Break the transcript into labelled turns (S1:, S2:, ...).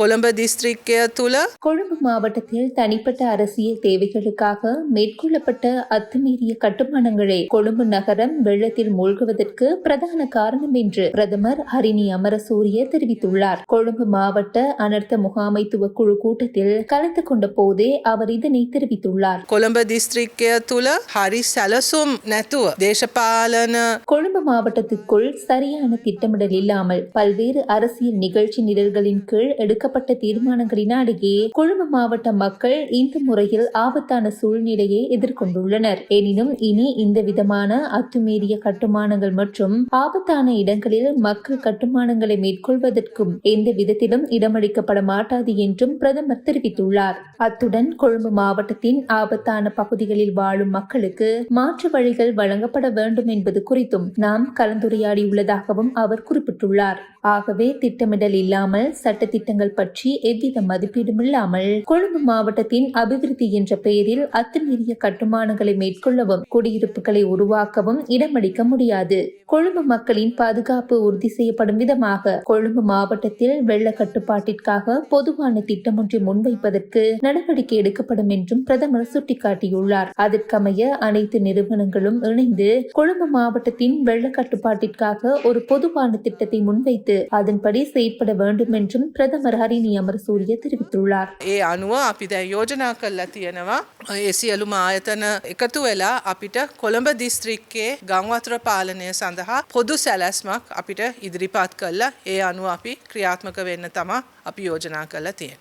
S1: Colombo district துல
S2: கொழும்பு மாவட்டத்தில் தனிப்பட்ட அரசியல் தேவைகளுக்காக மேற்கொள்ளப்பட்ட அத்துமீறிய கட்டுமானங்களே கொழும்பு நகரம் வெள்ளத்தில் மூழ்குவதற்கு பிரதான காரணம் என்று பிரதமர் ஹரிணி அமரசூரிய தெரிவித்துள்ளார். கொழும்பு மாவட்ட அனர்த்த முகாமைத்துவ குழு கூட்டத்தில் கலந்து கொண்ட போதே அவர் இதனை தெரிவித்துள்ளார்.
S1: கொழும்பு டிஸ்ட்ரிக்ட் துல ஹரி சலசும் நத்துவ தேசபாலன.
S2: கொழும்பு மாவட்டத்துக்குள் சரியான திட்டமிடல் இல்லாமல் பல்வேறு அரசியல் நிகழ்ச்சி நிரல்களின் கீழ் எடுக்க எடுக்கப்பட்ட தீர்மானங்களினாலேயே கொழும்பு மாவட்ட மக்கள் இந்த முறையில் ஆபத்தான சூழ்நிலையை எதிர்கொண்டுள்ளனர். எனினும் இனி இந்த விதமான அத்துமீறிய கட்டுமானங்கள் மற்றும் ஆபத்தான இடங்களில் மக்கள் கட்டுமானங்களை மேற்கொள்வதற்கும் எந்த விதத்திலும் இடமளிக்கப்பட மாட்டாது என்றும் பிரதமர் தெரிவித்துள்ளார். அத்துடன் கொழும்பு மாவட்டத்தின் ஆபத்தான பகுதிகளில் வாழும் மக்களுக்கு மாற்று வழிகள் வழங்கப்பட வேண்டும் என்பது குறித்தும் நாம் கலந்துரையாடியுள்ளதாகவும் அவர் குறிப்பிட்டுள்ளார். ஆகவே திட்டமிடல் இல்லாமல் சட்டத்திட்டங்கள் பற்றி எவ்வித மதிப்பீடுமில்லாமல் கொழும்பு மாவட்டத்தின் அபிவிருத்தி என்ற பெயரில் அத்துமீறிய கட்டுமானங்களை மேற்கொள்ளவும் குடியிருப்புகளை உருவாக்கவும் இடமளிக்க முடியாது. கொழும்பு மக்களின் பாதுகாப்பு உறுதி செய்யப்படும் விதமாக கொழும்பு மாவட்டத்தில் வெள்ள கட்டுப்பாட்டிற்காக பொதுவான திட்டம் ஒன்றை முன்வைப்பதற்கு நடவடிக்கை எடுக்கப்படும் என்றும் பிரதமர் சுட்டிக்காட்டியுள்ளார். அதற்கமைய அனைத்து நிறுவனங்களும் இணைந்து கொழும்பு மாவட்டத்தின் வெள்ள கட்டுப்பாட்டிற்காக ஒரு பொதுவான திட்டத்தை முன்வைத்து அதன்படி செயற்பட வேண்டும் என்றும் பிரதமர் ஹரிணி அமரசூரிய தெரிவித்துள்ளார்
S1: ඒ අනුව අපි දැ යෝජනා කල්ලා තියෙනවා ඒ සියලුම ආයතන එකතු වෙලා අපිට කොළඹ දිස්ත්‍රික්කේ ගංවතුර පාලනය සඳහා පොදු සැලැස්මක් අපිට ඉදිරිපත් කල්ලා ඒ අනුව අපි ක්‍රියාත්මක වෙන්න තමා අපි යෝජනා කල්ලා තියෙන.